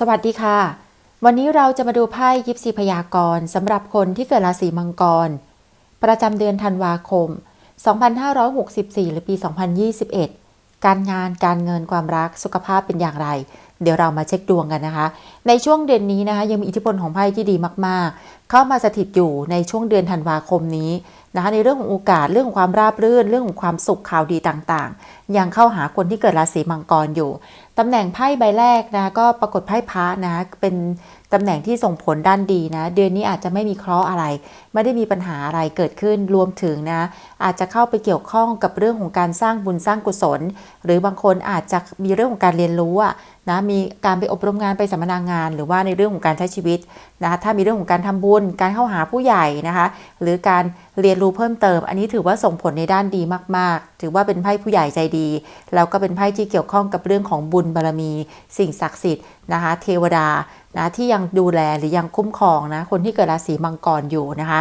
สวัสดีค่ะ วันนี้เราจะมาดูไพ่ยิปซีพยากรณ์สำหรับคนที่เกิดราศีมังกร ประจำเดือนธันวาคม 2564 หรือปี 2021 การงานการเงินความรักสุขภาพเป็นอย่างไร เดี๋ยวเรามาเช็คดวงกันนะคะ ในช่วงเดือนนี้นะคะ ยังมีอิทธิพลของไพ่ที่ดีมาก ๆเข้ามาสถิตอยู่ในช่วงเดือนธันวาคมนี้นะคะในเรื่องของโอกาสเรื่องของความราบรื่น เรื่องของความสุขข่าวดีต่างๆ ยังเข้าหาคนที่เกิดราศีมังกรอยู่ตำแหน่งไพ่ใบแรกนะก็ปรากฏไพ่พระนะเป็นตำแหน่งที่ส่งผลด้านดีนะ เดือนนี้อาจจะไม่มีเคราะห์อะไร ไม่ได้มีปัญหาอะไรเกิดขึ้นรวมถึงนะ อาจจะเข้าไปเกี่ยวข้องกับเรื่องของการสร้างบุญสร้างกุศล หรือบางคนอาจจะมีเรื่องของการเรียนรู้นะมีการไปอบรมงานไปสัมมนางาน หรือว่าในเรื่องของการใช้ชีวิตนะคะถ้ามีเรื่องของการทำบุญ การเข้าหาผู้ใหญ่นะคะ หรือการเรียนรู้เพิ่มเติม อันนี้ถือว่าส่งผลในด้านดีมาก ๆ ถือว่าเป็นไพ่ผู้ใหญ่ใจดี แล้วก็เป็นไพ่ที่เกี่ยวข้องกับเรื่องของบุญบารมี สิ่งศักดิ์สิทธิ์นะคะเทวดานะที่ยังดูแลหรือยังคุ้มครองนะคนที่เกิดราศีมังกรอยู่นะคะ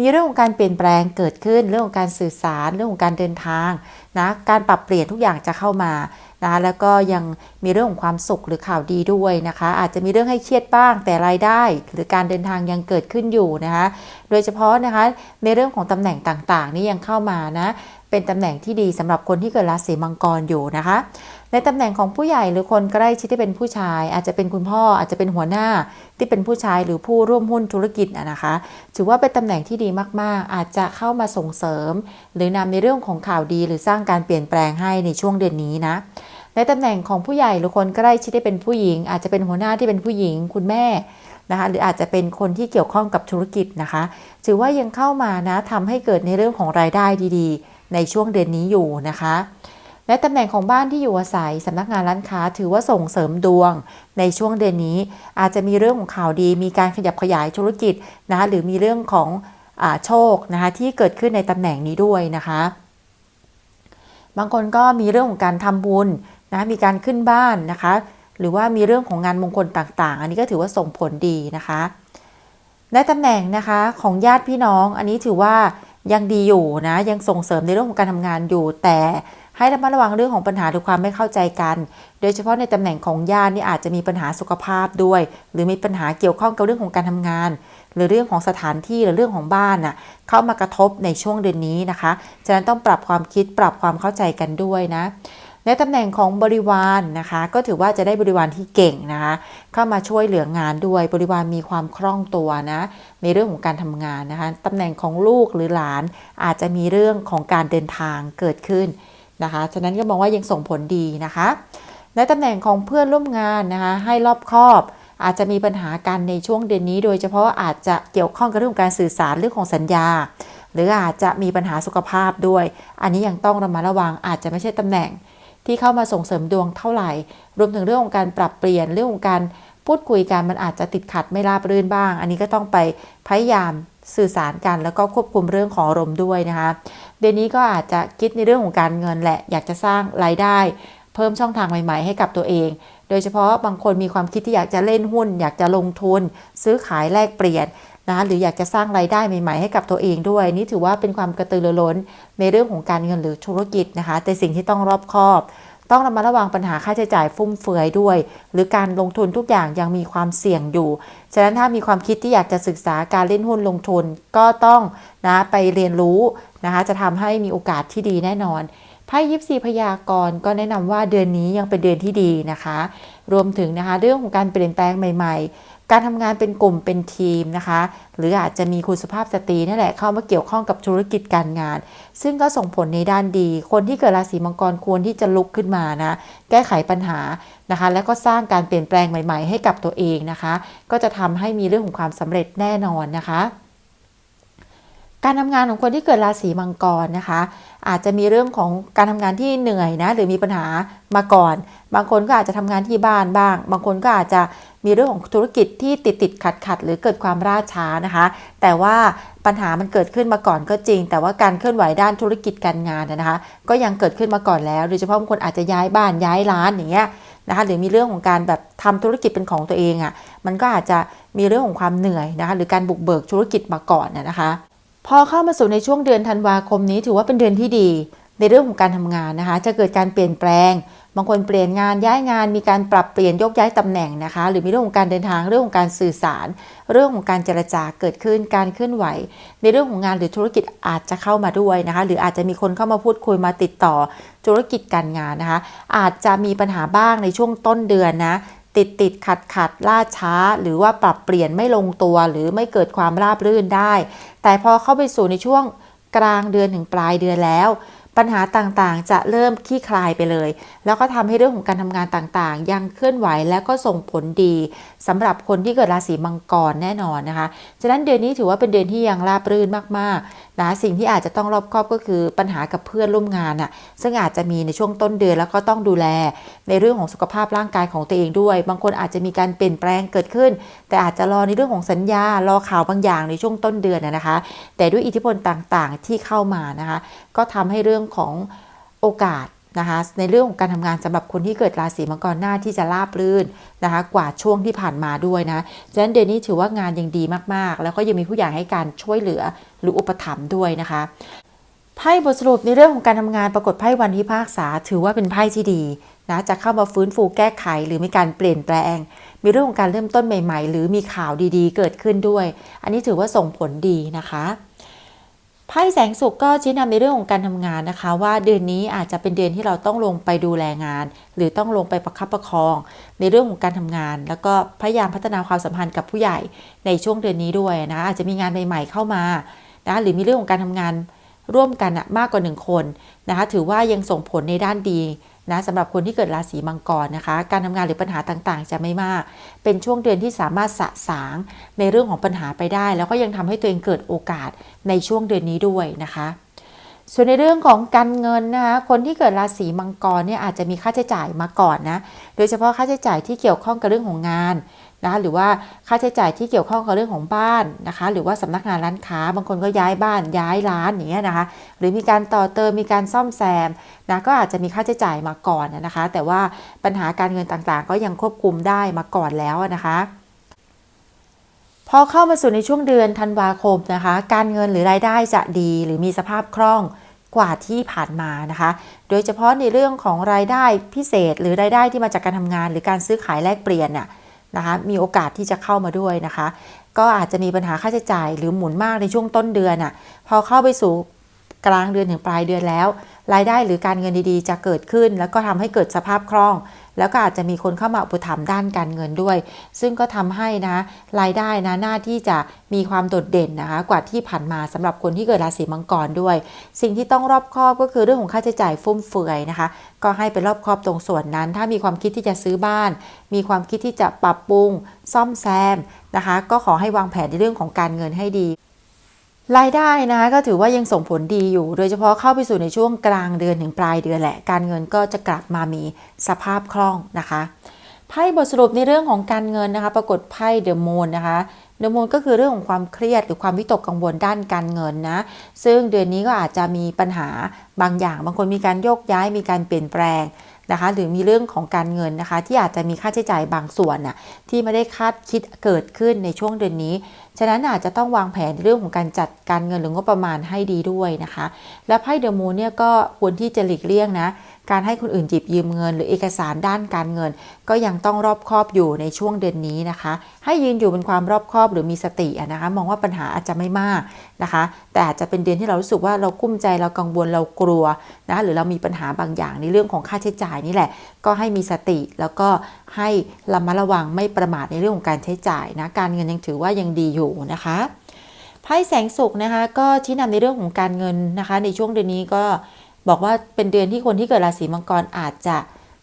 มีเรื่องของการเปลี่ยนแปลงเกิดขึ้น เรื่องของการสื่อสารเรื่องของการเดินทางนะการปรับเปลี่ยนทุกอย่างจะเข้ามานะแล้วก็ยังมีเรื่องของความสุขหรือข่าวดีด้วยนะคะ อาจจะมีเรื่องให้เครียดบ้างแต่รายได้ หรือการเดินทางยังเกิดขึ้นอยู่นะคะโดยเฉพาะนะคะในเรื่องของตำแหน่งต่างๆ นี่ยังเข้ามานะเป็นตำแหน่งที่ดีสำหรับคนที่เกิดราศีมังกรอยู่นะคะ ในตำแหน่งของผู้ใหญ่หรือคนใกล้ชิดที่เป็นผู้ชาย อาจจะเป็นคุณพ่ออาจจะเป็นหัวหน้าที่เป็นผู้ชายหรือผู้ร่วมหุ้นธุรกิจนะคะ ถือว่าเป็นตำแหน่งที่ดีมากๆ อาจจะเข้ามาส่งเสริม หรือนำในเรื่องของข่าวดีหรือสร้างการเปลี่ยนแปลงให้ในช่วงเดือนนี้นะในตำแหน่งของผู้ใหญ่หรือคนใกล้ชิดที่เป็นผู้หญิง อาจจะเป็นหัวหน้าที่เป็นผู้หญิง คุณแม่นะคะหรืออาจจะเป็นคนที่เกี่ยวข้องกับธุรกิจนะคะ ถือว่ายังเข้ามานะทำให้เกิดในเรื่องของรายได้ดีๆ ในช่วงเดือนนี้อยู่นะคะ และตำแหน่งของบ้านที่อยู่อาศัยสำนักงานร้านค้าถือว่าส่งเสริมดวง ในช่วงเดือนนี้อาจจะมีเรื่องของข่าวดี มีการขยับขยายธุรกิจนะคะหรือมีเรื่องของอโชคนะคะที่เกิดขึ้นในตำแหน่งนี้ด้วยนะคะ บางคนก็มีเรื่องของการทำบุญนะมีการขึ้นบ้านนะคะ หรือว่ามีเรื่องของงานมงคลต่างๆ อันนี้ก็ถือว่าส่งผลดีนะคะในตำแหน่งนะคะของญาติพี่น้องอันนี้ถือว่ายังดีอยู่นะยังส่งเสริมในเรื่องของการทำงานอยู่แต่ ให้ระมัดระวังเรื่องของปัญหาหรือความไม่เข้าใจกัน โดยเฉพาะในตำแหน่งของญาตินี่อาจจะมีปัญหาสุขภาพด้วย หรือมีปัญหาเกี่ยวข้องกับเรื่องของการทำงาน หรือเรื่องของสถานที่หรือเรื่องของบ้านน่ะเข้ามากระทบในช่วงเดือนนี้นะคะ ฉะนั้นต้องปรับความคิดปรับความเข้าใจกันด้วยนะในตำแหน่งของบริวารนนะคะ ก็ถือว่าจะได้บริวารที่เก่งนะคะ เข้ามาช่วยเหลืองานด้วยบริวารมีความคล่องตัวนะในเรื่องของการทำงานนะคะตำแหน่งของลูกหรือหลานอาจจะมีเรื่องของการเดินทางเกิดขึ้น นะคะ ฉะนั้นก็มองว่ายังส่งผลดีนะคะ ในตำแหน่งของเพื่อนร่วมงานนะคะให้รอบคอบอาจจะมีปัญหากันในช่วงเดือนนี้ โดยเฉพาะอาจจะเกี่ยวข้องกับเรื่องการสื่อสารเรื่องของสัญญา หรืออาจจะมีปัญหาสุขภาพด้วย อันนี้ยังต้องระมัดระวังอาจจะไม่ใช่ตำแหน่งที่เข้ามาส่งเสริมดวงเท่าไหร่ รวมถึงเรื่องของการปรับเปลี่ยนเรื่องของการพูดคุยกันมันอาจจะติดขัดไม่ราบรื่นบ้าง อันนี้ก็ต้องไปพยายามสื่อสารกันแล้วก็ควบคุมเรื่องของอารมณ์ด้วยนะคะ เดือนนี้ก็อาจจะคิดในเรื่องของการเงินแหละ อยากจะสร้างรายได้ เพิ่มช่องทางใหม่ ๆ ให้กับตัวเอง โดยเฉพาะบางคนมีความคิดที่อยากจะเล่นหุ้น อยากจะลงทุน ซื้อขายแลกเปลี่ยนนะคะหรืออยากจะสร้างรายได้ใหม่ ๆ ให้กับตัวเองด้วย นี่ถือว่าเป็นความกระตือรือร้นในเรื่องของการเงินหรือธุรกิจนะคะ แต่สิ่งที่ต้องรอบคอบต้องระมัดระวังปัญหาค่าใช้จ่ายฟุ่มเฟือยด้วย หรือการลงทุนทุกอย่างยังมีความเสี่ยงอยู่ ฉะนั้นถ้ามีความคิดที่อยากจะศึกษาการเล่นหุ้นลงทุนก็ต้องนะไปเรียนรู้ นะคะจะทำให้มีโอกาสที่ดีแน่นอนไพ่ยิปซีพยากรณ์ก็แนะนำว่าเดือนนี้ยังเป็นเดือนที่ดีนะคะ รวมถึงนะคะเรื่องของการเปลี่ยนแปลงใหม่ ๆ การทำงานเป็นกลุ่มเป็นทีมนะคะ หรืออาจจะมีคุณสุภาพสตรีนี่แหละเข้ามาเกี่ยวข้องกับธุรกิจการงาน ซึ่งก็ส่งผลในด้านดี คนที่เกิดราศีมังกรควรที่จะลุกขึ้นมานะแก้ไขปัญหานะคะ แล้วก็สร้างการเปลี่ยนแปลงใหม่ ๆ ให้กับตัวเองนะคะ ก็จะทำให้มีเรื่องของความสำเร็จแน่นอนนะคะ การทำงานของคนที่เกิดราศีมังกรนะคะ อาจจะมีเรื่องของการทำงานที่เหนื่อยนะหรือมีปัญหามาก่อน บางคนก็อาจจะทำงานที่บ้านบ้าง บางคนก็อาจจะมีเรื่องของธุรกิจที่ติดติดขัดขัดหรือเกิดความล่าช้านะคะ แต่ว่าปัญหามันเกิดขึ้นมาก่อนก็จริง แต่ว่าการเคลื่อนไหวด้านธุรกิจการงานนะคะ ก็ยังเกิดขึ้นมาก่อนแล้ว โดยเฉพาะบางคนอาจจะย้ายบ้านย้ายร้านอย่างเงี้ยนะคะหรือมีเรื่องของการแบบทำธุรกิจเป็นของตัวเองอะ่ะมันก็อาจจะมีเรื่องของความเหนื่อยนะคะหรือการบุกเบิกธุรกิจมาก่อนนะคะ พอเข้ามาสู่ในช่วงเดือนธันวาคมนี้ถือว่าเป็นเดือนที่ดี ในเรื่องของการทำงานนะคะ จะเกิดการเปลี่ยนแปลง บางคนเปลี่ยนงานย้ายงาน มีการปรับเปลี่ยนยกย้ายตำแหน่งนะคะ หรือมีเรื่องของการเดินทางเรื่องของการสื่อสาร เรื่องของการเจรจาเกิดขึ้นการเคลื่อนไหว ในเรื่องของงานหรือธุรกิจอาจจะเข้ามาด้วยนะคะ หรืออาจจะมีคนเข้ามาพูดคุยมาติดต่อธุรกิจการงานนะคะ อาจจะมีปัญหาบ้างในช่วงต้นเดือนนะ ติดติดขัดขัดล่าช้า หรือว่าปรับเปลี่ยนไม่ลงตัว หรือไม่เกิดความราบรื่นได้ แต่พอเข้าไปสู่ในช่วงกลางเดือนถึงปลายเดือนแล้ว ปัญหาต่างๆ จะเริ่มคลี่คลายไปเลย แล้วก็ทำให้เรื่องของการทำงานต่างๆ ยังเคลื่อนไหวและก็ส่งผลดี สำหรับคนที่เกิดราศีมังกรแน่นอนนะคะ ฉะนั้นเดือนนี้ถือว่าเป็นเดือนที่ยังราบรื่นมากๆนะสิ่งที่อาจจะต้องรอบคอบก็คือปัญหากับเพื่อนร่วมงานน่ะซึ่งอาจจะมีในช่วงต้นเดือนแล้วก็ต้องดูแล ในเรื่องของสุขภาพร่างกายของตัวเองด้วย บางคนอาจจะมีการเปลี่ยนแปลงเกิดขึ้น แต่อาจจะรอในเรื่องของสัญญารอข่าวบางอย่างในช่วงต้นเดือนนะนะคะ แต่ด้วยอิทธิพลต่างๆที่เข้ามานะคะ ก็ทำให้เรื่องของโอกาส นะคะในเรื่องของการทำงานสำหรับคนที่เกิดราศีมังกรหน้าที่จะราบรื่นนะคะกว่าช่วงที่ผ่านมาด้วยนะฉะนั้นเดือนนี้ถือว่างานยังดีมากๆ แล้วก็ยังมีผู้ใหญ่ให้การช่วยเหลือหรืออุปถัมภ์ด้วยนะคะไพ่บทสรุปในเรื่องของการทำงานปรากฏไพ่วันพิพากษา ถือว่าเป็นไพ่ที่ดีนะจะเข้ามาฟื้นฟูแก้ไขหรือมีการเปลี่ยนแปลง มีเรื่องของการเริ่มต้นใหม่ ๆ หรือมีข่าวดีๆ เกิดขึ้นด้วย อันนี้ถือว่าส่งผลดีนะคะ ไพ่แสงสุกก็ชี้นำในเรื่องของการทำงานนะคะ ว่าเดือนนี้อาจจะเป็นเดือนที่เราต้องลงไปดูแลงาน หรือต้องลงไปประคับประคอง ในเรื่องของการทำงาน แล้วก็พยายามพัฒนาความสัมพันธ์กับผู้ใหญ่ในช่วงเดือนนี้ด้วยนะอาจจะมีงานใหม่ๆเข้ามานะหรือมีเรื่องของการทำงานร่วมกันมากกว่าหนึ่งคนนะคะถือว่ายังส่งผลในด้านดี นะสำหรับคนที่เกิดราศีมังกรนะคะ การทำงานหรือปัญหาต่างๆ จะไม่มาก เป็นช่วงเดือนที่สามารถสะสางในเรื่องของปัญหาไปได้ แล้วก็ยังทำให้ตัวเองเกิดโอกาสในช่วงเดือนนี้ด้วยนะคะ ส่วนในเรื่องของการเงินนะคะคนที่เกิดราศีมังกรเนี่ยอาจจะมีค่าใช้จ่ายมาก่อนนะโดยเฉพาะค่าใช้จ่ายที่เกี่ยวข้องกับเรื่องของงาน นะคะหรือว่าค่าใช้จ่ายที่เกี่ยวข้องกับเรื่องของบ้านนะคะ หรือว่าสำนักงานร้านค้า บางคนก็ย้ายบ้านย้ายร้านอย่างเงี้ยนะคะ หรือมีการต่อเติมมีการซ่อมแซมนะก็อาจจะมีค่าใช้จ่ายมาก่อนนะคะ แต่ว่าปัญหาการเงินต่างๆ ก็ยังควบคุมได้มาก่อนแล้วนะคะพอเข้ามาสู่ในช่วงเดือนธันวาคมนะคะ การเงินหรือรายได้จะดีหรือมีสภาพคล่องกว่าที่ผ่านมานะคะ โดยเฉพาะในเรื่องของรายได้พิเศษ หรือรายได้ที่มาจากการทำงาน หรือการซื้อขายแลกเปลี่ยนน่ะ นะคะมีโอกาสที่จะเข้ามาด้วยนะคะ ก็อาจจะมีปัญหาค่าใช้จ่ายหรือหมุนมากในช่วงต้นเดือนอะพอเข้าไปสู่กลางเดือนถึงปลายเดือนแล้ว รายได้หรือการเงินดีๆ จะเกิดขึ้น แล้วก็ทำให้เกิดสภาพคล่อง แล้วก็อาจจะมีคนเข้ามาอุปถัมภ์ด้านการเงินด้วย ซึ่งก็ทำให้นะรายได้นะหน้าที่จะมีความโดดเด่นนะคะกว่าที่ผ่านมาสำหรับคนที่เกิดราศีมังกรด้วย สิ่งที่ต้องรอบคอบก็คือเรื่องของค่าใช้จ่ายฟุ่มเฟือยนะคะ ก็ให้เป็นรอบคอบตรงส่วนนั้น ถ้ามีความคิดที่จะซื้อบ้าน มีความคิดที่จะปรับปรุง ซ่อมแซมนะคะ ก็ขอให้วางแผนในเรื่องของการเงินให้ดี รายได้นะคะก็ถือว่ายังส่งผลดีอยู่ โดยเฉพาะเข้าไปสู่ในช่วงกลางเดือนถึงปลายเดือนแหละ การเงินก็จะกลับมามีสภาพคล่องนะคะไพ่บทสรุปในเรื่องของการเงินนะคะ ปรากฏไพ่เดอะมูนนะคะเดอะมูนก็คือเรื่องของความเครียดหรือความวิตกกังวลด้านการเงินนะ ซึ่งเดือนนี้ก็อาจจะมีปัญหาบางอย่าง บางคนมีการโยกย้ายมีการเปลี่ยนแปลงนะคะ หรือมีเรื่องของการเงินนะคะ ที่อาจจะมีค่าใช้จ่ายบางส่วนน่ะที่ไม่ได้คาดคิดเกิดขึ้นในช่วงเดือนนี้ ฉะนั้นอาจจะต้องวางแผนในเรื่องของการจัดการเงินหรืองบประมาณให้ดีด้วยนะคะ และไพ่เดอะมูนเนี่ยก็ควรที่จะหลีกเลี่ยงนะการให้คนอื่นหยิบยืมเงิน หรือเอกสารด้านการเงิน ก็ยังต้องรอบคอบอยู่ในช่วงเดือนนี้นะคะ ให้ยืนอยู่เป็นความรอบคอบหรือมีสตินะคะ มองว่าปัญหาอาจจะไม่มากนะคะ แต่อาจจะเป็นเดือนที่เรารู้สึกว่าเรากุ้มใจเรากังวลเรากลัวนะหรือเรามีปัญหาบางอย่างในเรื่องของค่าใช้จ่ายนี่แหละ ก็ให้มีสติแล้วก็ให้ระมัดระวังไม่ประมาทในเรื่องของการใช้จ่ายนะการเงินยังถือว่ายังดีอยู่นะคะไพ่แสงสุขนะคะก็ชี้นำในเรื่องของการเงินนะคะ ในช่วงเดือนนี้ก็ บอกว่าเป็นเดือนที่คนที่เกิดราศีมังกรอาจจะ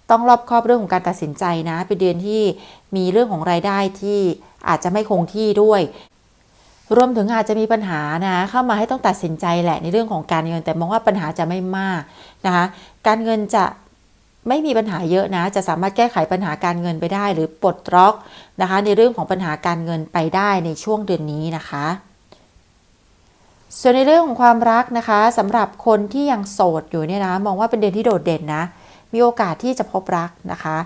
ต้องรอบคอบเรื่องของการตัดสินใจนะ เป็นเดือนที่มีเรื่องของรายได้ที่อาจจะไม่คงที่ด้วย รวมถึงอาจจะมีปัญหานะเข้ามาให้ต้องตัดสินใจแหละในเรื่องของการเงิน แต่มองว่าปัญหาจะไม่มากนะคะการเงินจะไม่มีปัญหาเยอะนะ จะสามารถแก้ไขปัญหาการเงินไปได้ หรือปลดล็อกนะคะ ในเรื่องของปัญหาการเงินไปได้ในช่วงเดือนนี้นะคะ ส่วนในเรื่องของความรักนะคะสำหรับคนที่ยังโสดอยู่เนี่ยนะมองว่าเป็นเดือนที่โดดเด่นนะ มีโอกาสที่จะพบรักนะคะ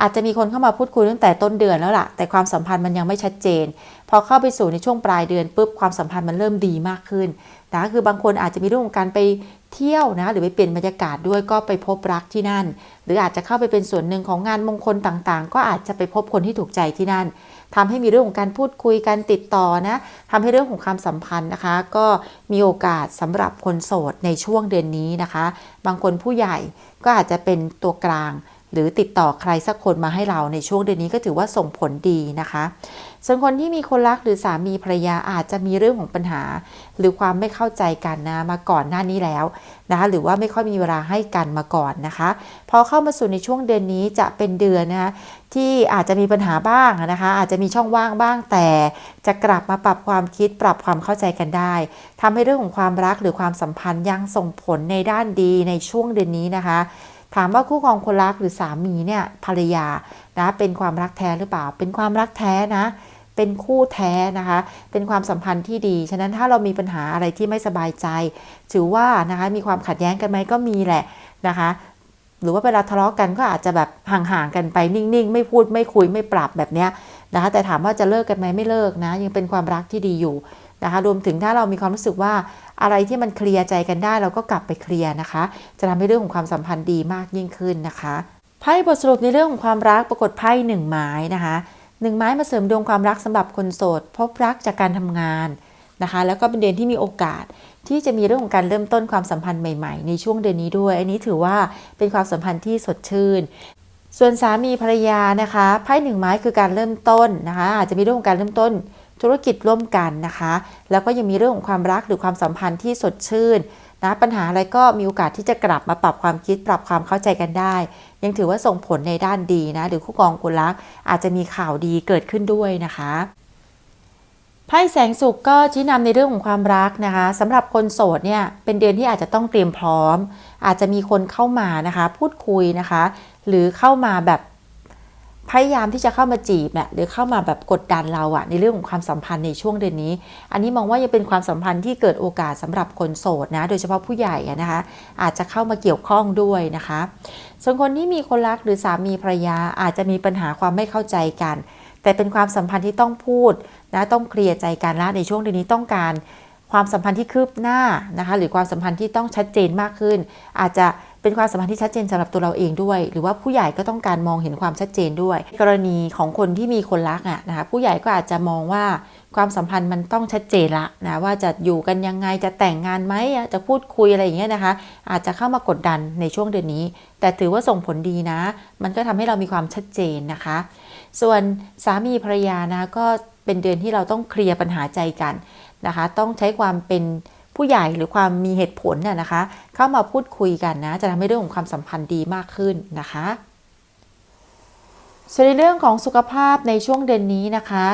อาจจะมีคนเข้ามาพูดคุยตั้งแต่ต้นเดือนแล้วล่ะ แต่ความสัมพันธ์มันยังไม่ชัดเจน พอเข้าไปสู่ในช่วงปลายเดือนปุ๊บความสัมพันธ์มันเริ่มดีมากขึ้นนะคือบางคนอาจจะมีเรื่องของการไปเที่ยวนะหรือไปเปลี่ยนบรรยากาศด้วยก็ไปพบรักที่นั่น หรืออาจจะเข้าไปเป็นส่วนหนึ่งของงานมงคลต่างๆ ก็อาจจะไปพบคนที่ถูกใจที่นั่น ทำให้มีเรื่องของการพูดคุยการติดต่อนะทำให้เรื่องของความสัมพันธ์นะคะ ก็มีโอกาสสำหรับคนโสดในช่วงเดือนนี้นะคะ บางคนผู้ใหญ่ก็อาจจะเป็นตัวกลาง หรือติดต่อใครสักคนมาให้เราในช่วงเดือนนี้ก็ถือว่าส่งผลดีนะคะ ส่วนคนที่มีคนรักหรือสามีภรรยาอาจจะมีเรื่องของปัญหา หรือความไม่เข้าใจกันนะมาก่อนหน้านี้แล้วนะคะหรือว่าไม่ค่อยมีเวลาให้กันมาก่อนนะคะพอเข้ามาสู่ในช่วงเดือนนี้จะเป็นเดือนนะคะที่อาจจะมีปัญหาบ้างนะคะ อาจจะมีช่องว่างบ้างแต่จะกลับมาปรับความคิดปรับความเข้าใจกันได้ทำให้เรื่องของความรักหรือความสัมพันธ์ยังส่งผลในด้านดีในช่วงเดือนนี้นะคะถามว่าคู่ครองคนรักหรือสามีเนี่ยภรรยานะเป็นความรักแท้หรือเปล่า เป็นความรักแท้นะ เป็นคู่แท้นะคะ เป็นความสัมพันธ์ที่ดี ฉะนั้นถ้าเรามีปัญหาอะไรที่ไม่สบายใจ ถือว่านะคะมีความขัดแย้งกันไหมก็มีแหละนะคะ หรือว่าเวลาทะเลาะกันก็อาจจะแบบห่างๆกันไปนิ่งๆ ไม่พูดไม่คุยไม่ปรับแบบเนี้ยนะคะแต่ถามว่าจะเลิกกันไหมไม่เลิกนะ ยังเป็นความรักที่ดีอยู่นะคะรวมถึงถ้าเรามีความรู้สึกว่าอะไรที่มันเคลียร์ใจกันได้ เราก็กลับไปเคลียร์นะคะ จะทำให้เรื่องของความสัมพันธ์ดีมากยิ่งขึ้นนะคะไพ่บทสรุปในเรื่องของความรักปรากฏไพ่หนึ่งไม้นะคะ หนึ่งไม้มาเสริมดวงความรักสำหรับคนโสด พบรักจากการทำงานนะคะ แล้วก็เป็นเดือนที่มีโอกาสที่จะมีเรื่องของการเริ่มต้นความสัมพันธ์ใหม่ๆ ในช่วงเดือนนี้ด้วย อันนี้ถือว่าเป็นความสัมพันธ์ที่สดชื่น ส่วนสามีภรรยานะคะไพ่หนึ่งไม้คือการเริ่มต้นนะคะ อาจจะมีเรื่องของการเริ่มต้นธุรกิจร่วมกันนะคะ แล้วก็ยังมีเรื่องของความรักหรือความสัมพันธ์ที่สดชื่นนะปัญหาอะไรก็มีโอกาสที่จะกลับมาปรับความคิดปรับความเข้าใจกันได้ ยังถือว่าส่งผลในด้านดีนะ หรือคู่กองคนรักอาจจะมีข่าวดีเกิดขึ้นด้วยนะคะไพ่แสงสุขก็ชี้นำในเรื่องของความรักนะคะสำหรับคนโสดเนี่ยเป็นเดือนที่อาจจะต้องเตรียมพร้อม อาจจะมีคนเข้ามานะคะ พูดคุยนะคะ หรือเข้ามาแบบ พยายามที่จะเข้ามาจีบเนี่ยหรือเข้ามาแบบกดดันเราอะในเรื่องของความสัมพันธ์ในช่วงเดือนนี้ อันนี้มองว่ายังเป็นความสัมพันธ์ที่เกิดโอกาสสำหรับคนโสดนะ โดยเฉพาะผู้ใหญ่นะคะ อาจจะเข้ามาเกี่ยวข้องด้วยนะคะ ส่วนคนที่มีคนรักหรือสามีภรรยาอาจจะมีปัญหาความไม่เข้าใจกัน แต่เป็นความสัมพันธ์ที่ต้องพูดนะต้องเคลียร์ใจกันและในช่วงเดือนนี้ต้องการความสัมพันธ์ที่คืบหน้านะคะ หรือความสัมพันธ์ที่ต้องชัดเจนมากขึ้น อาจจะ เป็นความสัมพันธ์ที่ชัดเจนสำหรับตัวเราเองด้วย หรือว่าผู้ใหญ่ก็ต้องการมองเห็นความชัดเจนด้วย กรณีของคนที่มีคนรักอะนะคะผู้ใหญ่ก็อาจจะมองว่าความสัมพันธ์มันต้องชัดเจนละนะว่าจะอยู่กันยังไงจะแต่งงานไหมจะพูดคุยอะไรอย่างเงี้ยนะคะ อาจจะเข้ามากดดันในช่วงเดือนนี้ แต่ถือว่าส่งผลดีนะ มันก็ทำให้เรามีความชัดเจนนะคะ ส่วนสามีภรรยานะก็เป็นเดือนที่เราต้องเคลียร์ปัญหาใจกันนะคะ ต้องใช้ความเป็น ผู้ใหญ่หรือความมีเหตุผลน่ะนะคะ เข้ามาพูดคุยกันนะ จะทำให้เรื่องของความสัมพันธ์ดีมากขึ้นนะคะส่วนในเรื่องของสุขภาพในช่วงเดือนนี้นะคะ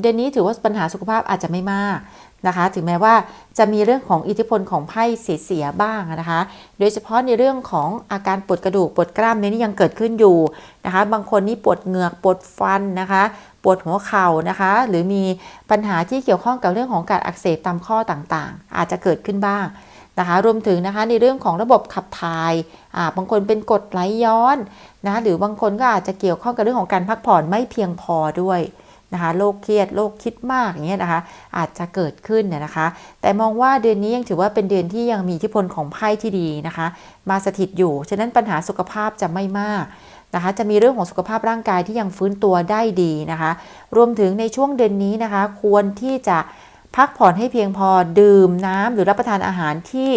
เดือนนี้ถือว่าปัญหาสุขภาพอาจจะไม่มากนะคะ ถึงแม้ว่าจะมีเรื่องของอิทธิพลของไพ่เสียบ้างนะคะ โดยเฉพาะในเรื่องของอาการปวดกระดูกปวดกล้ามเนื้อนี่ยังเกิดขึ้นอยู่นะคะ บางคนนี่ปวดเหงือกปวดฟันนะคะ ปวดหัวเข่านะคะ หรือมีปัญหาที่เกี่ยวข้องกับเรื่องของการอักเสบตามข้อต่างๆ อาจจะเกิดขึ้นบ้างนะคะ รวมถึงนะคะในเรื่องของระบบขับถ่ายาบางคนเป็นกรดไหลย้อนนะ หรือบางคนก็อาจจะเกี่ยวข้องกับเรื่องของการพักผ่อนไม่เพียงพอด้วย นะคะโรคเครียดโรคคิดมากอย่างเงี้ยนะคะอาจจะเกิดขึ้นเนี่ยนะคะ แต่มองว่าเดือนนี้ยังถือว่าเป็นเดือนที่ยังมีอิทธิพลของไพ่ที่ดีนะคะ มาสถิตอยู่ ฉะนั้นปัญหาสุขภาพจะไม่มากนะคะจะมีเรื่องของสุขภาพร่างกายที่ยังฟื้นตัวได้ดีนะคะ รวมถึงในช่วงเดือนนี้นะคะ ควรที่จะพักผ่อนให้เพียงพอดื่มน้ำหรือรับประทานอาหารที่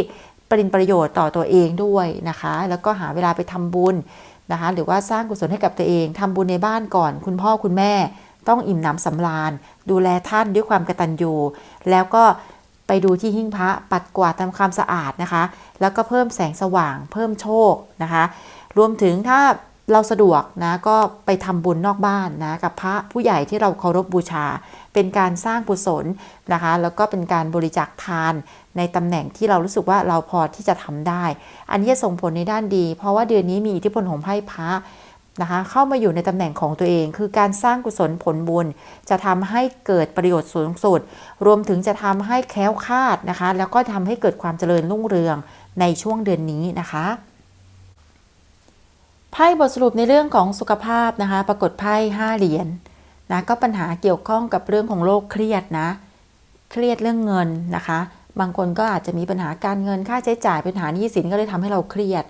เป็นประโยชน์ต่อตัวเองด้วยนะคะ แล้วก็หาเวลาไปทำบุญนะคะ หรือว่าสร้างกุศลให้กับตัวเองทำบุญในบ้านก่อน คุณพ่อคุณแม่ ต้องอิ่มหนำสำราญ ดูแลท่านด้วยความกตัญญูแล้วก็ไปดูที่หิ้งพระปัดกวาดทำความสะอาดนะคะ แล้วก็เพิ่มแสงสว่าง เพิ่มโชคนะคะ รวมถึงถ้าเราสะดวกนะก็ไปทำบุญนอกบ้านนะกับพระผู้ใหญ่ที่เราเคารพบบูชา เป็นการสร้างกุศลนะคะ แล้วก็เป็นการบริจาคทานในตำแหน่งที่เรารู้สึกว่าเราพอที่จะทำได้ อันนี้ส่งผลในด้านดี เพราะว่าเดือนนี้มีอิทธิพลของไพ่พระ นะคะเข้ามาอยู่ในตำแหน่งของตัวเอง คือการสร้างกุศลผลบุญ จะทำให้เกิดประโยชน์สูงสุด รวมถึงจะทำให้แค้วคาดนะคะ แล้วก็ทำให้เกิดความเจริญรุ่งเรืองในช่วงเดือนนี้นะคะไพ่บทสรุปในเรื่องของสุขภาพนะคะ ปรากฏไพ่ห้าเหรียญนะก็ปัญหาเกี่ยวข้องกับเรื่องของโรคเครียดนะ เครียดเรื่องเงินนะคะ บางคนก็อาจจะมีปัญหาการเงินค่าใช้จ่ายปัญหาหนี้สินก็เลยทำให้เราเครียด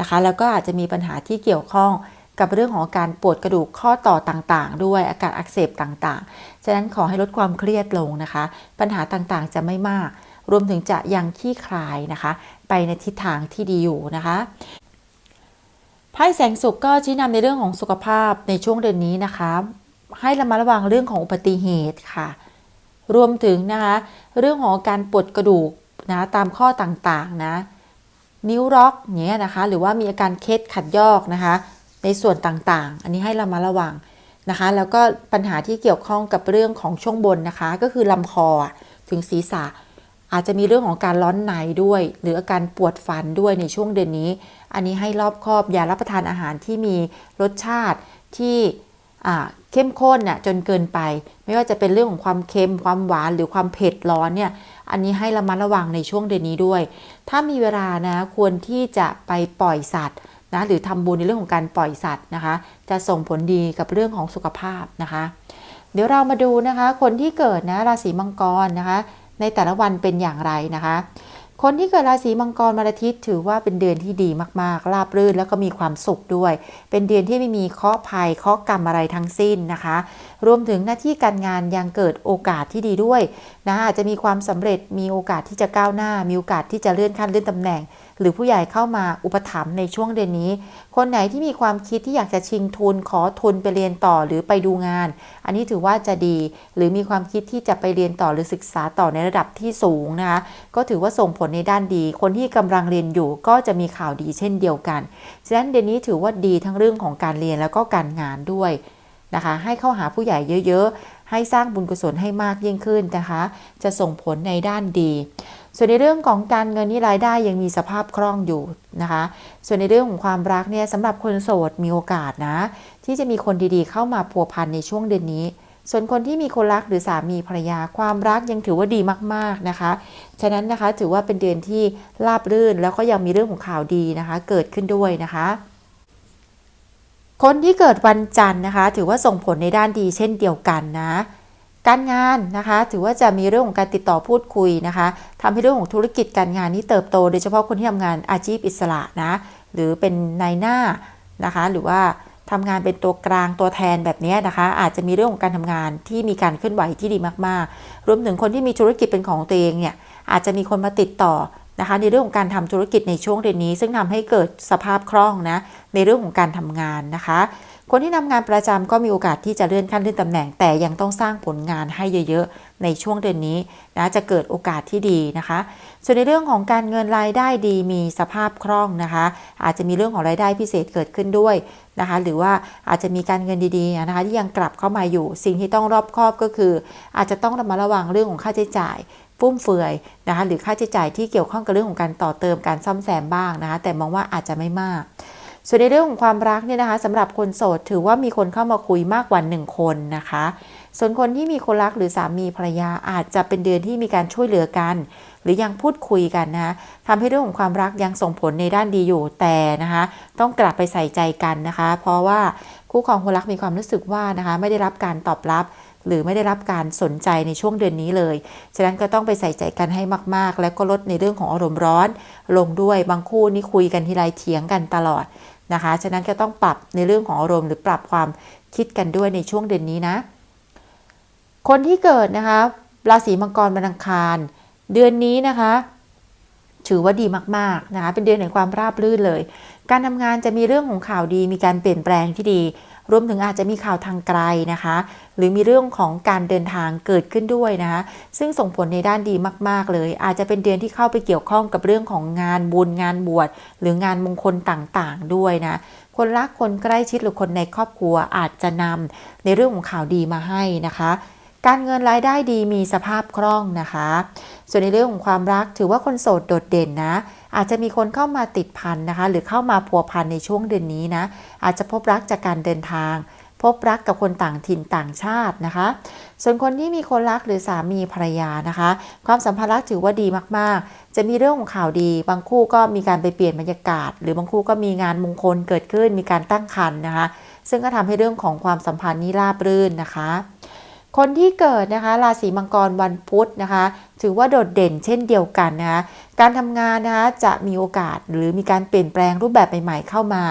นะคะ แล้วก็อาจจะมีปัญหาที่เกี่ยวข้อง กับเรื่องของการปวดกระดูกข้อต่อต่างๆ ด้วยอาการอักเสบต่างๆ ฉะนั้นขอให้ลดความเครียดลงนะคะ ปัญหาต่างๆจะไม่มาก รวมถึงจะยังขี้คลายนะคะ ไปในทิศทางที่ดีอยู่นะคะไพ่แสงสุขก็ชี้นำในเรื่องของสุขภาพในช่วงเดือนนี้นะคะ ให้ระมัดระวังเรื่องของอุบัติเหตุค่ะ รวมถึงนะคะเรื่องของการปวดกระดูกนะตามข้อต่างๆนะ นิ้วล็อกเงี้ยนะคะ หรือว่ามีอาการเคล็ดขัดยอกนะคะ ในส่วนต่างๆ อันนี้ให้เระมัดระวังนะคะ แล้วก็ปัญหาที่เกี่ยวข้องกับเรื่องของช่วงบนนะคะ ก็คือลำคอถึงศีรษะ อาจจะมีเรื่องของการร้อนในด้วย หรืออาการปวดฟันด้วยในช่วงเดือนนี้ อันนี้ให้รอบคอบอย่ารับประทานอาหารที่มีรสชาติที่เข้มข้นน่ะจนเกินไป ไม่ว่าจะเป็นเรื่องของความเค็มความหวานหรือความเผ็ดร้อนเนี่ยอันนี้ให้ระมัดระวังในช่วงเดือนนี้ด้วย ถ้ามีเวลานะควรที่จะไปปล่อยสัตว์ นะหรือทำบุญในเรื่องของการปล่อยสัตว์นะคะ จะส่งผลดีกับเรื่องของสุขภาพนะคะ เดี๋ยวเรามาดูนะคะ คนที่เกิดนะราศีมังกรนะคะ ในแต่ละวันเป็นอย่างไรนะคะ คนที่เกิดราศีมังกรมาอาทิตย์ถือว่าเป็นเดือนที่ดีมากๆ ราบรื่นแล้วก็มีความสุขด้วย เป็นเดือนที่ไม่มีเคราะห์ภัยเคราะห์กรรมอะไรทั้งสิ้นนะคะ รวมถึงหน้าที่การงานยังเกิดโอกาสที่ดีด้วย นะอาจจะมีความสำเร็จมีโอกาสที่จะก้าวหน้า มีโอกาสที่จะเลื่อนขั้นเลื่อนตำแหน่ง หรือผู้ใหญ่เข้ามาอุปถัมภ์ในช่วงเดือนนี้ คนไหนที่มีความคิดที่อยากจะชิงทุนขอทุนไปเรียนต่อหรือไปดูงาน อันนี้ถือว่าจะดี หรือมีความคิดที่จะไปเรียนต่อหรือศึกษาต่อในระดับที่สูงนะคะก็ถือว่าส่งผลในด้านดี คนที่กำลังเรียนอยู่ก็จะมีข่าวดีเช่นเดียวกันฉะนั้นเดือนนี้ถือว่าดีทั้งเรื่องของการเรียนแล้วก็การงานด้วยนะคะให้เข้าหาผู้ใหญ่เยอะ ให้สร้างบุญกุศลให้มากยิ่งขึ้นนะคะ จะส่งผลในด้านดี ส่วนในเรื่องของการเงินนี่รายได้ยังมีสภาพคล่องอยู่นะคะ ส่วนในเรื่องของความรักเนี่ยสำหรับคนโสดมีโอกาสนะ ที่จะมีคนดีๆ เข้ามาพัวพันในช่วงเดือนนี้ส่วนคนที่มีคนรักหรือสามีภรรยาความรักยังถือว่าดีมากๆนะคะ ฉะนั้นนะคะถือว่าเป็นเดือนที่ราบรื่นแล้วก็ยังมีเรื่องของข่าวดีนะคะ เกิดขึ้นด้วยนะคะ คนที่เกิดวันจันทร์นะคะ ถือว่าส่งผลในด้านดีเช่นเดียวกันนะ การงานนะคะ ถือว่าจะมีเรื่องของการติดต่อพูดคุยนะคะทำให้เรื่องของธุรกิจการงานนี้เติบโต โดยเฉพาะคนที่ทำงานอาชีพอิสระนะ หรือเป็นนายหน้านะคะ หรือว่าทำงานเป็นตัวกลางตัวแทนแบบนี้นะคะ อาจจะมีเรื่องของการทำงานที่มีการเคลื่อนไหวที่ดีมากๆ รวมถึงคนที่มีธุรกิจเป็นของตัวเองเนี่ยอาจจะมีคนมาติดต่อ นะคะในเรื่องของการทำธุรกิจในช่วงเดือนนี้ ซึ่งทำให้เกิดสภาพคล่องนะในเรื่องของการทำงานนะคะ คนที่ทำงานประจำก็มีโอกาสที่จะเลื่อนขั้นเลื่อนตำแหน่ง แต่ยังต้องสร้างผลงานให้เยอะๆ ในช่วงเดือนนี้นะจะเกิดโอกาสที่ดีนะคะ ส่วนในเรื่องของการเงินรายได้ดีมีสภาพคล่องนะคะ อาจจะมีเรื่องของรายได้พิเศษเกิดขึ้นด้วยนะคะ หรือว่าอาจจะมีการเงินดีๆนะคะที่ยังกลับเข้ามาอยู่ สิ่งที่ต้องรอบคอบก็คือ อาจจะต้องระมัดระวังเรื่องของค่าใช้จ่าย ฟุ่มเฟือยนะคะหรือค่าใช้จ่ายที่เกี่ยวข้องกับเรื่องของการต่อเติมการซ่อมแซมบ้างนะคะแต่มองว่าอาจจะไม่มาก ส่วนในเรื่องของความรักเนี่ยนะคะสำหรับคนโสดถือว่ามีคนเข้ามาคุยมากกว่าหนึ่งคนนะคะ ส่วนคนที่มีคนรักหรือสามีภรรยาอาจจะเป็นเดือนที่มีการช่วยเหลือกัน หรือยังพูดคุยกันนะคะทำให้เรื่องของความรักยังส่งผลในด้านดีอยู่แต่นะคะต้องกลับไปใส่ใจกันนะคะ เพราะว่าคู่ครองคนรักมีความรู้สึกว่านะคะไม่ได้รับการตอบรับ หรือไม่ได้รับการสนใจในช่วงเดือนนี้เลย ฉะนั้นก็ต้องไปใส่ใจกันให้มาก ๆ แล้วก็ลดในเรื่องของอารมณ์ร้อน ลงด้วยบางคู่นี่คุยกันทีไรเถียงกันตลอดนะคะ ฉะนั้นก็ต้องปรับในเรื่องของอารมณ์หรือปรับความคิดกันด้วยในช่วงเดือนนี้นะ คนที่เกิดนะคะราศีมังกรวันอังคาร เดือนนี้นะคะถือว่าดีมากๆนะคะเป็นเดือนแห่งความราบรื่นเลย การทำงานจะมีเรื่องของข่าวดีมีการเปลี่ยนแปลงที่ดี รวมถึงอาจจะมีข่าวทางไกลนะคะ หรือมีเรื่องของการเดินทางเกิดขึ้นด้วยนะคะ ซึ่งส่งผลในด้านดีมาก ๆ เลย อาจจะเป็นเดือนที่เข้าไปเกี่ยวข้องกับเรื่องของงานบุญงานบวชหรืองานมงคลต่างๆ ด้วยนะคนรักคนใกล้ชิดหรือคนในครอบครัวอาจจะนำในเรื่องของข่าวดีมาให้นะคะ การเงินรายได้ดีมีสภาพคล่องนะคะ ส่วนในเรื่องของความรักถือว่าคนโสดโดดเด่นนะ อาจจะมีคนเข้ามาติดพันนะคะ หรือเข้ามาพัวพันในช่วงเดือนนี้นะ อาจจะพบรักจากการเดินทาง พบรักกับคนต่างถิ่นต่างชาตินะคะ ส่วนคนที่มีคนรักหรือสามีภรรยานะคะ ความสัมพันธ์รักถือว่าดีมากๆ จะมีเรื่องของข่าวดี บางคู่ก็มีการไปเปลี่ยนบรรยากาศ หรือบางคู่ก็มีงานมงคลเกิดขึ้น มีการตั้งครรภ์นะคะ ซึ่งก็ทำให้เรื่องของความสัมพันธ์นี้ราบรื่นนะคะ คนที่เกิดนะคะราศีมังกรวันพุธนะคะ ถือว่าโดดเด่นเช่นเดียวกันนะคะการทำงานนะคะจะมีโอกาสหรือมีการเปลี่ยนแปลงรูปแบบใหม่ๆเข้ามา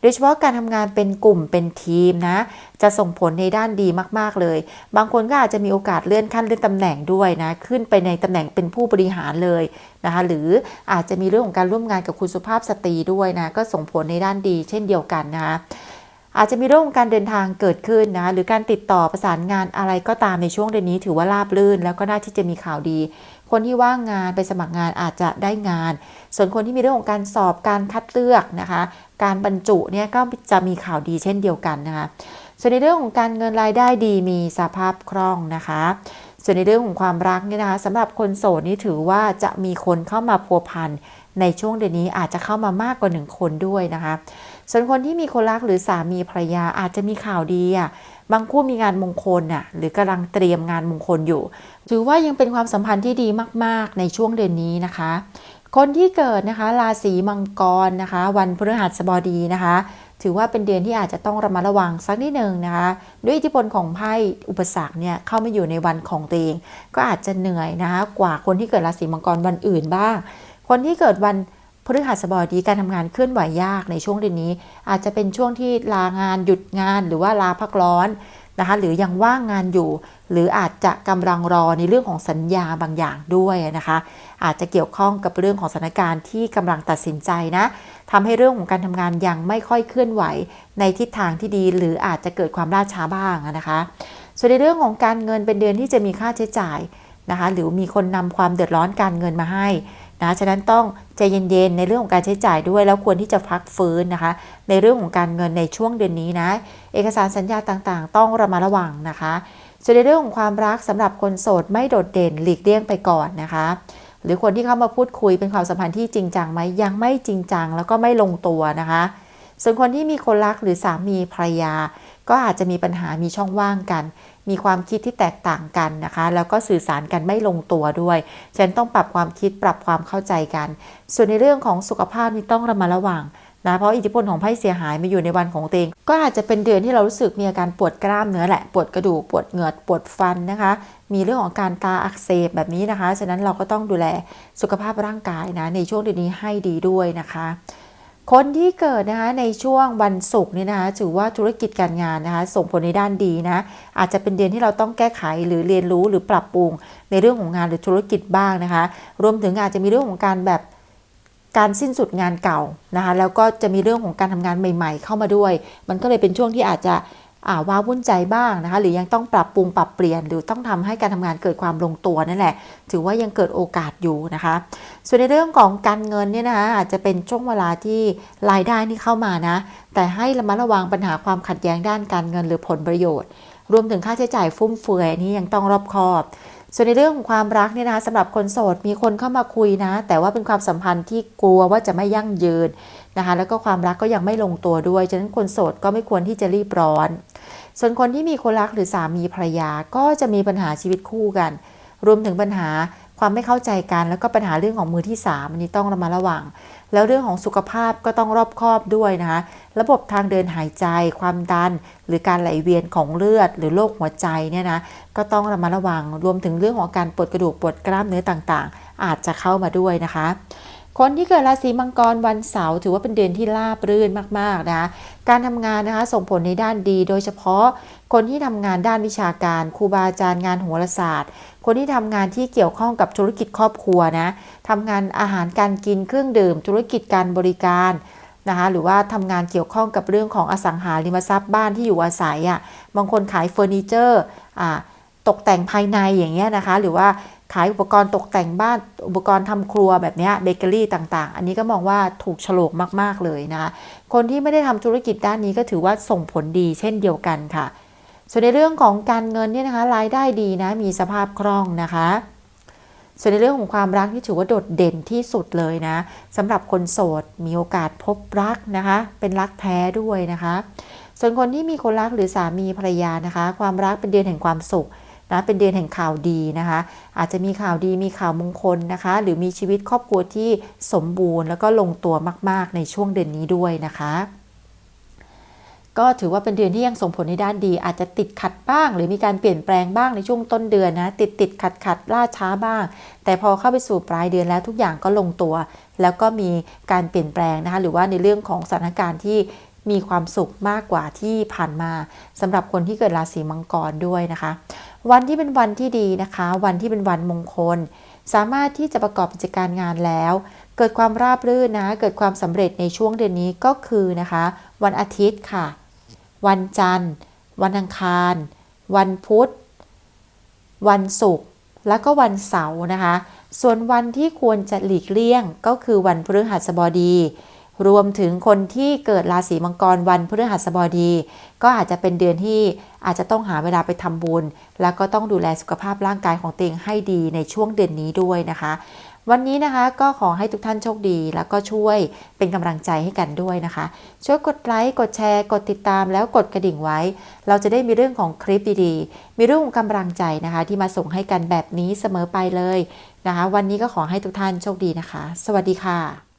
โดยเฉพาะการทำงานเป็นกลุ่มเป็นทีมนะจะส่งผลในด้านดีมากๆเลย บางคนก็อาจจะมีโอกาสเลื่อนขั้นเลื่อนตำแหน่งด้วยนะขึ้นไปในตำแหน่งเป็นผู้บริหารเลยนะคะ หรืออาจจะมีเรื่องของการร่วมงานกับคุณสุภาพสตรีด้วยนะก็ส่งผลในด้านดีเช่นเดียวกันนะคะ อาจจะมีเรื่องของการเดินทางเกิดขึ้นนะหรือการติดต่อประสานงานอะไรก็ตามในช่วงเดือนนี้ ถือว่าราบรื่น แล้วก็น่าที่จะมีข่าวดี คนที่ว่างงานไปสมัครงานอาจจะได้งาน ส่วนคนที่มีเรื่องของการสอบการคัดเลือกนะคะ การบรรจุเนี่ยก็จะมีข่าวดีเช่นเดียวกันนะคะส่วนในเรื่องของการเงินรายได้ดีมีสภาพคล่องนะคะ ส่วนในเรื่องของความรักเนี่ยนะคะสำหรับคนโสดนี่ถือว่าจะมีคนเข้ามาพัวพันในช่วงเดือนนี้อาจจะเข้ามามากกว่าหนึ่งคนด้วยนะคะ ส่วนคนที่มีคนรักหรือสามีภรรยาอาจจะมีข่าวดีอะบางคู่มีงานมงคลน่ะหรือกำลังเตรียมงานมงคลอยู่ ถือว่ายังเป็นความสัมพันธ์ที่ดีมาก ๆ ในช่วงเดือนนี้นะคะ คนที่เกิดนะคะราศีมังกรนะคะ วันพฤหัสบดีนะคะ ถือว่าเป็นเดือนที่อาจจะต้องระมัดระวังสักนิดหนึ่งนะคะ ด้วยอิทธิพลของไพ่อุปสรรคเนี่ยเข้ามาอยู่ในวันของตัวเองก็อาจจะเหนื่อยนะคะกว่าคนที่เกิดราศีมังกรวันอื่นบ้าง คนที่เกิดวัน พฤหัสบดีการทำงานเคลื่อนไหวยากในช่วงเดือนนี้ อาจจะเป็นช่วงที่ลางานหยุดงานหรือว่าลาพักร้อนนะคะหรือยังว่างงานอยู่ หรืออาจจะกำลังรอในเรื่องของสัญญาบางอย่างด้วยนะคะ อาจจะเกี่ยวข้องกับเรื่องของสถานการณ์ที่กำลังตัดสินใจนะทำให้เรื่องของการทำงานยังไม่ค่อยเคลื่อนไหว ในทิศทางที่ดี หรืออาจจะเกิดความล่าช้าบ้างนะคะส่วนในเรื่องของการเงินเป็นเดือนที่จะมีค่าใช้จ่ายนะคะ หรือมีคนนำความเดือดร้อนการเงินมาให้ นะฉะนั้นต้องใจเย็นๆในเรื่องของการใช้จ่ายด้วย แล้วควรที่จะพักฟื้นนะคะ ในเรื่องของการเงินในช่วงเดือนนี้นะ เอกสารสัญญาต่างๆ ต้องระมัดระวังนะคะส่วนในเรื่องของความรักสำหรับคนโสดไม่โดดเด่นหลีกเลี่ยงไปก่อนนะคะ หรือคนที่เข้ามาพูดคุยเป็นความสัมพันธ์ที่จริงจังไหมยังไม่จริงจังแล้วก็ไม่ลงตัวนะคะ ส่วนคนที่มีคนรักหรือสามีภรรยา ก็อาจจะมีปัญหามีช่องว่างกัน มีความคิดที่แตกต่างกันนะคะ แล้วก็สื่อสารกันไม่ลงตัวด้วย ฉันต้องปรับความคิดปรับความเข้าใจกัน ส่วนในเรื่องของสุขภาพนี่ต้องระมัดระวังนะเพราะอิทธิพลของไพ่เสียหายมาอยู่ในวันของตัวเองก็อาจจะเป็นเดือนที่เรารู้สึกมีอาการปวดกล้ามเนื้อแหละปวดกระดูกปวดเหงือกปวดฟันนะคะ มีเรื่องของการตาอักเสบแบบนี้นะคะ ฉะนั้นเราก็ต้องดูแลสุขภาพร่างกายนะในช่วงเดือนนี้ให้ดีด้วยนะคะ คนที่เกิดนะคะในช่วงวันศุกร์นี่นะคะถือว่าธุรกิจการงานนะคะส่งผลในด้านดีนะอาจจะเป็นเดือนที่เราต้องแก้ไขหรือเรียนรู้หรือปรับปรุงในเรื่องของงานหรือธุรกิจบ้างนะคะ รวมถึงอาจจะมีเรื่องของการแบบการสิ้นสุดงานเก่านะคะแล้วก็จะมีเรื่องของการทำงานใหม่ ๆ เข้ามาด้วย มันก็เลยเป็นช่วงที่อาจจะ ว้าวุ่นใจบ้างนะคะ หรือยังต้องปรับปรุงปรับเปลี่ยน หรือต้องทำให้การทำงานเกิดความลงตัวนั่นแหละ ถือว่ายังเกิดโอกาสอยู่นะคะ ส่วนในเรื่องของการเงินเนี่ยนะคะอาจจะเป็นช่วงเวลาที่รายได้นี่เข้ามานะ แต่ให้ระมัดระวังปัญหาความขัดแย้งด้านการเงินหรือผลประโยชน์ รวมถึงค่าใช้จ่ายฟุ่มเฟือยนี่ยังต้องรอบคอบส่วนในเรื่องของความรักเนี่ยนะคะสำหรับคนโสดมีคนเข้ามาคุยนะ แต่ว่าเป็นความสัมพันธ์ที่กลัวว่าจะไม่ยั่งยืน นะคะแล้วก็ความรักก็ยังไม่ลงตัวด้วยฉะนั้นคนโสดก็ไม่ควรที่จะรีบร้อน ส่วนคนที่มีคนรักหรือสามีภรรยาก็จะมีปัญหาชีวิตคู่กัน รวมถึงปัญหาความไม่เข้าใจกัน แล้วก็ปัญหาเรื่องของมือที่3อันนี้ต้องระมัดระวัง แล้วเรื่องของสุขภาพก็ต้องรอบคอบด้วยนะคะระบบทางเดินหายใจ ความดัน หรือการไหลเวียนของเลือด หรือโรคหัวใจเนี่ยนะก็ต้องระมัดระวัง รวมถึงเรื่องของการปวดกระดูกปวดกล้ามเนื้อต่างๆ อาจจะเข้ามาด้วยนะคะ คนที่เกิดราศีมังกรวันเสาร์ถือว่าเป็นเดือนที่ราบรื่นมากๆนะคะการทำงานนะคะส่งผลในด้านดี โดยเฉพาะคนที่ทำงานด้านวิชาการครูบาอาจารย์งานโหราศาสตร์ คนที่ทำงานที่เกี่ยวข้องกับธุรกิจครอบครัวนะทำงานอาหารการกินเครื่องดื่ม ธุรกิจการบริการนะคะหรือว่าทำงานเกี่ยวข้องกับเรื่องของอสังหาริมทรัพย์บ้านที่อยู่อาศัยอะ่ะบางคนขายเฟอร์นิเจอร์อ่าตกแต่งภายในอย่างเงี้ยนะคะ หรือว่า ขายอุปกรณ์ตกแต่งบ้านอุปกรณ์ทำครัวแบบนี้เบเกอรี่ต่างๆ อันนี้ก็มองว่าถูกฉลกมากๆเลยนะคะคนที่ไม่ได้ทำธุรกิจด้านนี้ก็ถือว่าส่งผลดีเช่นเดียวกันค่ะ ส่วนในเรื่องของการเงินเนี่ยนะคะรายได้ดีนะมีสภาพคล่องนะคะ ส่วนในเรื่องของความรักที่ถือว่าโดดเด่นที่สุดเลยนะสำหรับคนโสดมีโอกาสพบรักนะคะ เป็นรักแท้ด้วยนะคะ ส่วนคนที่มีคนรักหรือสามีภรรยานะคะ ความรักเป็นเดือนแห่งความสุข นะเป็นเดือนแห่งข่าวดีนะคะ อาจจะมีข่าวดีมีข่าวมงคลนะคะ หรือมีชีวิตครอบครัวที่สมบูรณ์แล้วก็ลงตัวมาก ๆ ในช่วงเดือนนี้ด้วยนะคะก็ถือว่าเป็นเดือนที่ยังส่งผลในด้านดี อาจจะติดขัดบ้าง หรือมีการเปลี่ยนแปลงบ้างในช่วงต้นเดือนนะ ติดติดขัดขัดล่าช้าบ้าง แต่พอเข้าไปสู่ปลายเดือนแล้วทุกอย่างก็ลงตัว แล้วก็มีการเปลี่ยนแปลงนะคะ หรือว่าในเรื่องของสถานการณ์ที่มีความสุขมากกว่าที่ผ่านมาสำหรับคนที่เกิดราศีมังกรด้วยนะคะ วันที่เป็นวันที่ดีนะคะ วันที่เป็นวันมงคล สามารถที่จะประกอบกิจการงานแล้ว เกิดความราบรื่นนะ เกิดความสำเร็จในช่วงเดือนนี้ก็คือนะคะ วันอาทิตย์ค่ะ วันจันทร์ วันอังคาร วันพุธ วันศุกร์แล้วก็วันเสาร์นะคะ ส่วนวันที่ควรจะหลีกเลี่ยงก็คือวันพฤหัสบดี รวมถึงคนที่เกิดราศีมังกรวันพฤหัสบดี ก็อาจจะเป็นเดือนที่อาจจะต้องหาเวลาไปทำบุญ แล้วก็ต้องดูแลสุขภาพร่างกายของตัวเองให้ดีในช่วงเดือนนี้ด้วยนะคะ วันนี้นะคะก็ขอให้ทุกท่านโชคดี แล้วก็ช่วยเป็นกำลังใจให้กันด้วยนะคะ ช่วยกดไลค์กดแชร์ กดติดตามแล้วกดกระดิ่งไว้ เราจะได้มีเรื่องของคลิปดีๆ มีเรื่องของกำลังใจนะคะ ที่มาส่งให้กันแบบนี้เสมอไปเลยนะคะ วันนี้ก็ขอให้ทุกท่านโชคดีนะคะ สวัสดีค่ะ